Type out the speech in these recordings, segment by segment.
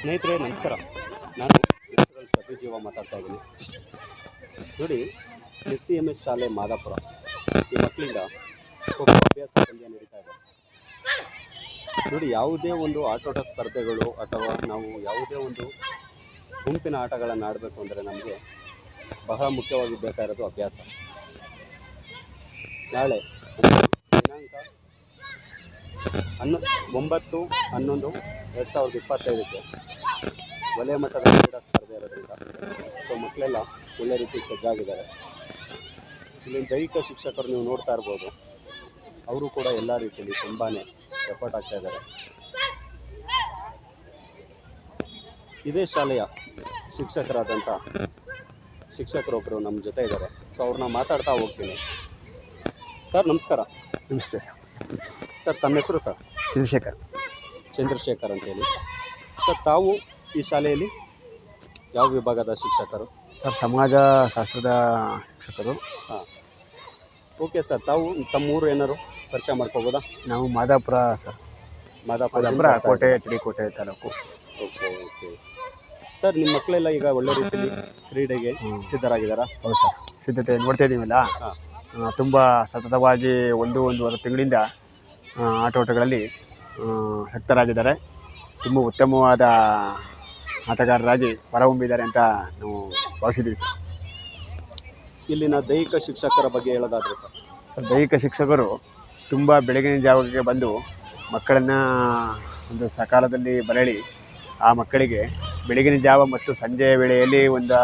ಸ್ನೇಹಿತರೆ, ನಮಸ್ಕಾರ. ನಾನು ಶಫಿ ಜೀವ ಮಾತಾಡ್ತಾ ಇದ್ದೀನಿ. ನೋಡಿ, ಎಸ್ ಸಿ ಎಂ ಎಸ್ ಶಾಲೆ ಮಾದಾಪುರ. ಈ ಮಕ್ಕಳಿಂದ ಖೋಖೋ ಅಭ್ಯಾಸ ಪಂದ್ಯ ನಡೀತಾ ಇದೆ. ನೋಡಿ, ಯಾವುದೇ ಒಂದು ಆಟೋಟ ಸ್ಪರ್ಧೆಗಳು ಅಥವಾ ನಾವು ಯಾವುದೇ ಒಂದು ಗುಂಪಿನ ಆಟಗಳನ್ನು ಆಡಬೇಕು ಅಂದರೆ ನಮಗೆ ಬಹಳ ಮುಖ್ಯವಾಗಿ ಬೇಕಾಗಿರೋದು ಅಭ್ಯಾಸ. ನಾಳೆ ದಿನಾಂಕ ಹನ್ನೊಂದು, ಒಂಬತ್ತು, ಹನ್ನೊಂದು, ಎರಡು ಸಾವಿರದ ಇಪ್ಪತ್ತೈದಕ್ಕೆ. ವಲಯ ಮಟ್ಟದ ಕ್ರೀಡಾ ಸ್ಪರ್ಧೆ ಇರೋದ್ರಿಂದ ಸೊ ಮಕ್ಕಳೆಲ್ಲ ಒಳ್ಳೆ ರೀತಿ ಸಜ್ಜಾಗಿದ್ದಾರೆ. ಇಲ್ಲಿ ದೈಹಿಕ ಶಿಕ್ಷಕರು ನೀವು ನೋಡ್ತಾ ಇರ್ಬೋದು. ಅವರು ಕೂಡ ಎಲ್ಲ ರೀತಿಯಲ್ಲಿ ತುಂಬಾ ಎಫರ್ಟ್ ಆಗ್ತಾ ಇದ್ದಾರೆ. ಇದೇ ಶಾಲೆಯ ಶಿಕ್ಷಕರಾದಂಥ ಶಿಕ್ಷಕರೊಬ್ಬರು ನಮ್ಮ ಜೊತೆ ಇದ್ದಾರೆ. ಸೊ ಅವ್ರನ್ನ ಮಾತಾಡ್ತಾ ಹೋಗ್ತೀನಿ. ಸರ್ ನಮಸ್ಕಾರ. ನಮಸ್ತೆ ಸರ್. ಸರ್ ತಮ್ಮ ಹೆಸರು ಸರ್? ಚಂದ್ರಶೇಖರ್. ಚಂದ್ರಶೇಖರ್ ಅಂತೇಳಿ. ಸರ್ ತಾವು ಈ ಶಾಲೆಯಲ್ಲಿ? ಯಾವ ವಿಭಾಗದ ಶಿಕ್ಷಕರು? ಸರ್ ಸಮಾಜ ಶಾಸ್ತ್ರದ ಶಿಕ್ಷಕರು. ಹಾಂ. ಓಕೆ ಸರ್ ತಾವು ತಮ್ಮೂರು ಏನಾದ್ರು ಏನಾರು ಪರಿಚಯ ಮಾಡ್ಕೋಬೋದಾ? ನಾವು ಮಾದಾಪುರ ಸರ್. ಮಾದಾಪುರ ಮಾದಾಪುರ ಕೋಟೆ ಎಚ್ ಡಿ ಕೋಟೆ ತಾಲೂಕು. ಓಕೆ ಓಕೆ ಸರ್ ನಿಮ್ಮ ಮಕ್ಕಳೆಲ್ಲ ಈಗ ಒಳ್ಳೆ ರೀತಿಯಲ್ಲಿ ಕ್ರೀಡೆಗೆ. ಸಿದ್ಧರಾಗಿದ್ದಾರಾ? ಹೌದು ಸರ್. ಸಿದ್ಧತೆ ನೋಡ್ತಾ ಇದ್ದೀವಲ್ಲ? ಹಾಂ. ತುಂಬ ಸತತವಾಗಿ ಒಂದು ಒಂದೂವರೆ ತಿಂಗಳಿಂದ ಆ, ಆಟೋಟಗಳಲ್ಲಿ ಆ, ಶಕ್ತರಾಗಿದ್ದಾರೆ ತುಂಬ ಉತ್ತಮವಾದ ಆಟಗಾರರಾಗಿ ಹೊರಹೊಮ್ಮಿದ್ದಾರೆ ಅಂತ ನಾವು ಭಾವಿಸಿದ್ದೀವಿ ಸರ್. ಇಲ್ಲಿನ ದೈಹಿಕ ಶಿಕ್ಷಕರ ಬಗ್ಗೆ ಹೇಳೋದಾದರೆ ಸರ್. ಸರ್ ದೈಹಿಕ ಶಿಕ್ಷಕರು ತುಂಬ ಬೆಳಗಿನ ಜಾವಕ್ಕೆ ಬಂದು ಮಕ್ಕಳನ್ನು ಒಂದು ಸಕಾಲದಲ್ಲಿ ಬರಳಿ ಆ ಮಕ್ಕಳಿಗೆ ಬೆಳಗಿನ ಜಾವ ಮತ್ತು ಸಂಜೆಯ ವೇಳೆಯಲ್ಲಿ ಒಂದು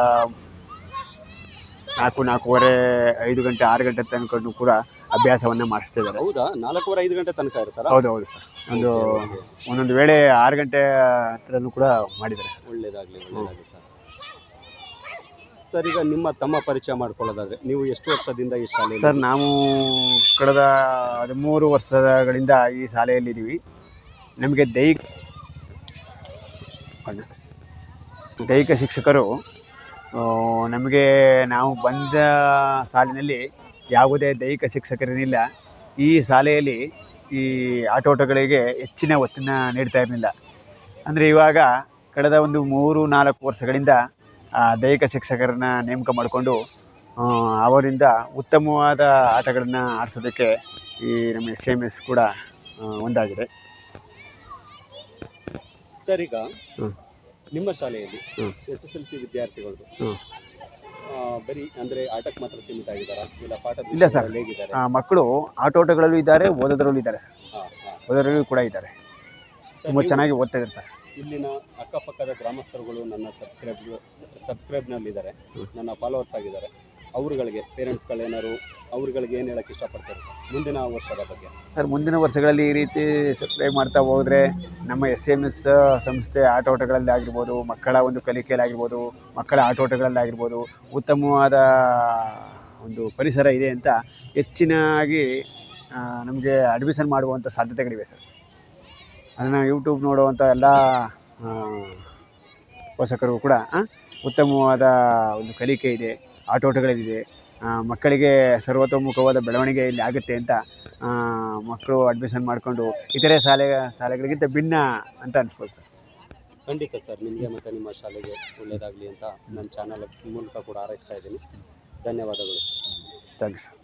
ನಾಲ್ಕು ನಾಲ್ಕೂವರೆ ಐದು ಗಂಟೆ ಆರು ಗಂಟೆ ತನಕ ಕೂಡ ಅಭ್ಯಾಸವನ್ನು ಮಾಡಿಸ್ತಿದ್ದಾರೆ. ಹೌದಾ? ನಾಲ್ಕೂವರೆ ಐದು ಗಂಟೆ ತನಕ ಇರ್ತಾರಾ? ಹೌದು ಹೌದು ಸರ್. ಒಂದು ಒಂದೊಂದು ವೇಳೆ ಆರು ಗಂಟೆ ಹತ್ರನೂ ಕೂಡ ಮಾಡಿದ್ದಾರೆ ಸರ್. ಒಳ್ಳೇದಾಗಲಿ ಒಳ್ಳೇದಾಗಲಿ ಸರ್. ಸರ್ ಈಗ ನಿಮ್ಮ ತಮ್ಮ ಪರಿಚಯ ಮಾಡ್ಕೊಳ್ಳೋದಾದ್ರೆ ನೀವು ಎಷ್ಟು ವರ್ಷದಿಂದ ಈ ಶಾಲೆ ಸರ್ ನಾವು ಕಳೆದ ಹದಿಮೂರು ವರ್ಷಗಳಿಂದ ಈ ಶಾಲೆಯಲ್ಲಿದ್ದೀವಿ ನಮಗೆ ದೈಹಿಕ ದೈಹಿಕ ಶಿಕ್ಷಕರು ನಮಗೆ ನಾವು ಬಂದ ಸಾಲಿನಲ್ಲಿ ಯಾವುದೇ ದೈಹಿಕ ಶಿಕ್ಷಕರೇನಿಲ್ಲ ಈ ಶಾಲೆಯಲ್ಲಿ ಈ ಆಟೋಟಗಳಿಗೆ ಹೆಚ್ಚಿನ ಒತ್ತನ್ನು ನೀಡ್ತಾ ಇರಲಿಲ್ಲ. ಅಂದರೆ ಇವಾಗ ಕಳೆದ ಒಂದು ಮೂರು ನಾಲ್ಕು ವರ್ಷಗಳಿಂದ ಆ, ದೈಹಿಕ ಶಿಕ್ಷಕರನ್ನ ನೇಮಕ ಮಾಡಿಕೊಂಡು ಅವರಿಂದ ಉತ್ತಮವಾದ ಆಟಗಳನ್ನು ಆಡಿಸೋದಕ್ಕೆ ಈ ನಮ್ಮ ಎಸ್ ಎಂ ಎಸ್ ಕೂಡ ಒಂದಾಗಿದೆ. ಸರ್ ಈಗ ನಿಮ್ಮ ಶಾಲೆಯಲ್ಲಿ. ಎಸ್ ಎಸ್ ಎಲ್ ಸಿ ವಿದ್ಯಾರ್ಥಿಗಳು ಬರೀ ಅಂದರೆ ಆಟಕ್ಕೆ ಮಾತ್ರ ಸೀಮಿತ ಆಗಿದ್ದಾರಾ? ಇಲ್ಲ ಪಾಠ ಇಲ್ಲ ಸರ್. ಹೇಗಿದ್ದಾರೆ? ಆ, ಮಕ್ಕಳು ಆಟೋಟಗಳಲ್ಲೂ ಇದ್ದಾರೆ ಓದೋದ್ರಲ್ಲೂ ಇದ್ದಾರೆ ಸರ್. ಓದೋದ್ರಲ್ಲೂ ಕೂಡ ಇದ್ದಾರೆ. ತುಂಬ ಚೆನ್ನಾಗಿ ಓದ್ತಾ ಇದ್ದಾರೆ ಸರ್. ಇಲ್ಲಿನ ಅಕ್ಕಪಕ್ಕದ ಗ್ರಾಮಸ್ಥರುಗಳು ನನ್ನ ಸಬ್ಸ್ಕ್ರೈಬ್ ಸಬ್ಸ್ಕ್ರೈಬ್ನಲ್ಲಿದ್ದಾರೆ. ನನ್ನ ಫಾಲೋವರ್ಸ್ ಆಗಿದ್ದಾರೆ. ಅವ್ರುಗಳಿಗೆ ಪೇರೆಂಟ್ಸ್ಗಳೇನಾರು ಅವ್ರುಗಳಿಗೆ ಏನು ಹೇಳಕ್ಕೆ ಇಷ್ಟಪಡ್ತಾರೆ ಸರ್? ಮುಂದಿನ ವರ್ಷದ ಬಗ್ಗೆ. ಸರ್, ಮುಂದಿನ ವರ್ಷಗಳಲ್ಲಿ ಈ ರೀತಿ ಸಪ್ಲೈ ಮಾಡ್ತಾ ಹೋದರೆ ನಮ್ಮ ಎಸ್ ಎಂ ಎಸ್ ಸಂಸ್ಥೆ ಆಟೋಟಗಳಲ್ಲಿ ಆಗಿರ್ಬೋದು, ಮಕ್ಕಳ ಒಂದು ಕಲಿಕೆಯಲ್ಲಾಗಿರ್ಬೋದು, ಮಕ್ಕಳ ಆಟೋಟಗಳಲ್ಲಾಗಿರ್ಬೋದು ಉತ್ತಮವಾದ ಒಂದು ಪರಿಸರ ಇದೆ ಅಂತ ಹೆಚ್ಚಿನಾಗಿ ನಮಗೆ ಅಡ್ಮಿಷನ್ ಮಾಡುವಂಥ ಸಾಧ್ಯತೆಗಳಿವೆ ಸರ್. ಅದನ್ನು ಯೂಟ್ಯೂಬ್ ನೋಡುವಂಥ ಎಲ್ಲ ಪೋಷಕರು ಕೂಡ ಉತ್ತಮವಾದ ಒಂದು ಕಲಿಕೆ ಇದೆ ಆಟೋಟಗಳಲ್ಲಿದೆ. ಮಕ್ಕಳಿಗೆ ಸರ್ವತೋಮುಖವಾದ ಬೆಳವಣಿಗೆ ಇಲ್ಲಿ ಆಗುತ್ತೆ ಅಂತ ಮಕ್ಕಳು ಅಡ್ಮಿಷನ್ ಮಾಡಿಕೊಂಡು ಇತರೆ ಶಾಲೆ ಶಾಲೆಗಳಿಗಿಂತ ಭಿನ್ನ ಅಂತ ಅನಿಸ್ಬೋದು ಸರ್. ಖಂಡಿತ ಸರ್ ನಿಮಗೆ ಮತ್ತು ನಿಮ್ಮ ಶಾಲೆಗೆ ಒಳ್ಳೆಯದಾಗಲಿ ಅಂತ ನನ್ನ ಚಾನಲ್ ಮೂಲಕ ಕೂಡ ಹಾರೈಸ್ತಾ ಇದ್ದೀನಿ. ಧನ್ಯವಾದಗಳು ಥ್ಯಾಂಕ್ ಯು ಸರ್.